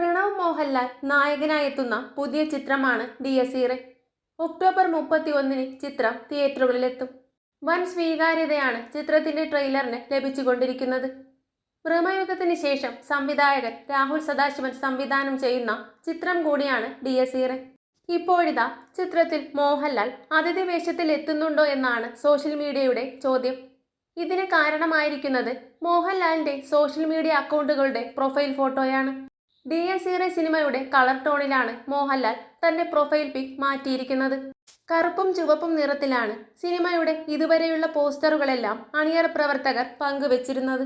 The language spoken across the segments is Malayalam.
പ്രണവ് മോഹൻലാൽ നായകനായെത്തുന്ന പുതിയ ചിത്രമാണ് ഡി എസ് ഇറെ ഒക്ടോബർ മുപ്പത്തി ഒന്നിന് ചിത്രം തിയേറ്ററുകളിലെത്തും. വൻ സ്വീകാര്യതയാണ് ചിത്രത്തിന്റെ ട്രെയിലറിന് ലഭിച്ചുകൊണ്ടിരിക്കുന്നത്. ഭ്രമയുഗത്തിന് ശേഷം സംവിധായകൻ രാഹുൽ സദാശിവൻ സംവിധാനം ചെയ്യുന്ന ചിത്രം കൂടിയാണ് ഡി എസ് ഇറെ ഇപ്പോഴിതാ ചിത്രത്തിൽ മോഹൻലാൽ അതിഥി വേഷത്തിൽ എത്തുന്നുണ്ടോ എന്നാണ് സോഷ്യൽ മീഡിയയുടെ ചോദ്യം. ഇതിന് കാരണമായിരിക്കുന്നത് മോഹൻലാലിന്റെ സോഷ്യൽ മീഡിയ അക്കൗണ്ടുകളുടെ പ്രൊഫൈൽ ഫോട്ടോയാണ്. ഡി എസ് ഇറെ സിനിമയുടെ കളർ ടോണിലാണ് മോഹൻലാൽ തന്റെ പ്രൊഫൈൽ പിക് മാറ്റിയിരിക്കുന്നത്. കറുപ്പും ചുവപ്പും നിറത്തിലാണ് സിനിമയുടെ ഇതുവരെയുള്ള പോസ്റ്ററുകളെല്ലാം അണിയറ പ്രവർത്തകർ പങ്കുവച്ചിരുന്നത്.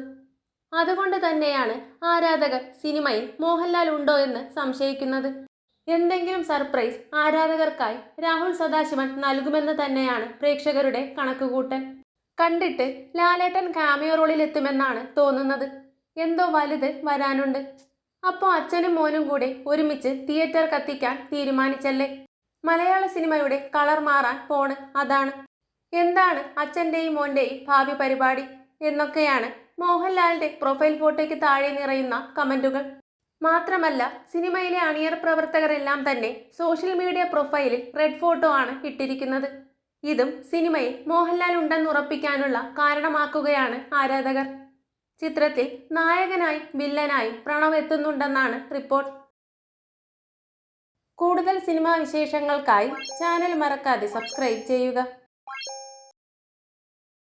അതുകൊണ്ട് തന്നെയാണ് ആരാധകർ സിനിമയിൽ മോഹൻലാൽ ഉണ്ടോ എന്ന് സംശയിക്കുന്നത്. എന്തെങ്കിലും സർപ്രൈസ് ആരാധകർക്കായി രാഹുൽ സദാശിവൻ നൽകുമെന്ന് തന്നെയാണ് പ്രേക്ഷകരുടെ കണക്കുകൂട്ടൽ. കണ്ടിട്ട് ലാലേട്ടൻ കാമിയോ റോളിൽ എത്തുമെന്നാണ് തോന്നുന്നത്. എന്തോ വലുത് വരാനുണ്ട്. അപ്പോൾ അച്ഛനും മോനും കൂടെ ഒരുമിച്ച് തിയേറ്റർ കത്തിക്കാൻ തീരുമാനിച്ചല്ലേ? മലയാള സിനിമയുടെ കളർ മാറാൻ പോണ് അതാണ്. എന്താണ് അച്ഛന്റെയും മോന്റെയും ഭാവി പരിപാടി? എന്നൊക്കെയാണ് മോഹൻലാലിന്റെ പ്രൊഫൈൽ ഫോട്ടോയ്ക്ക് താഴെ നിറയുന്ന കമന്റുകൾ. മാത്രമല്ല സിനിമയിലെ അണിയർ പ്രവർത്തകരെല്ലാം തന്നെ സോഷ്യൽ മീഡിയ പ്രൊഫൈലിൽ റെഡ് ഫോട്ടോ ആണ് ഇട്ടിരിക്കുന്നത്. ഇതും സിനിമയിൽ മോഹൻലാൽ ഉണ്ടെന്ന് ഉറപ്പിക്കാനുള്ള കാരണമാക്കുകയാണ് ആരാധകർ. ചിത്രത്തിൽ നായകനായി വില്ലനായി പ്രണവ് എത്തുന്നുണ്ടെന്നാണ് റിപ്പോർട്ട്. കൂടുതൽ സിനിമാ വിശേഷങ്ങൾക്കായി ചാനൽ മറക്കാതെ സബ്സ്ക്രൈബ് ചെയ്യുക.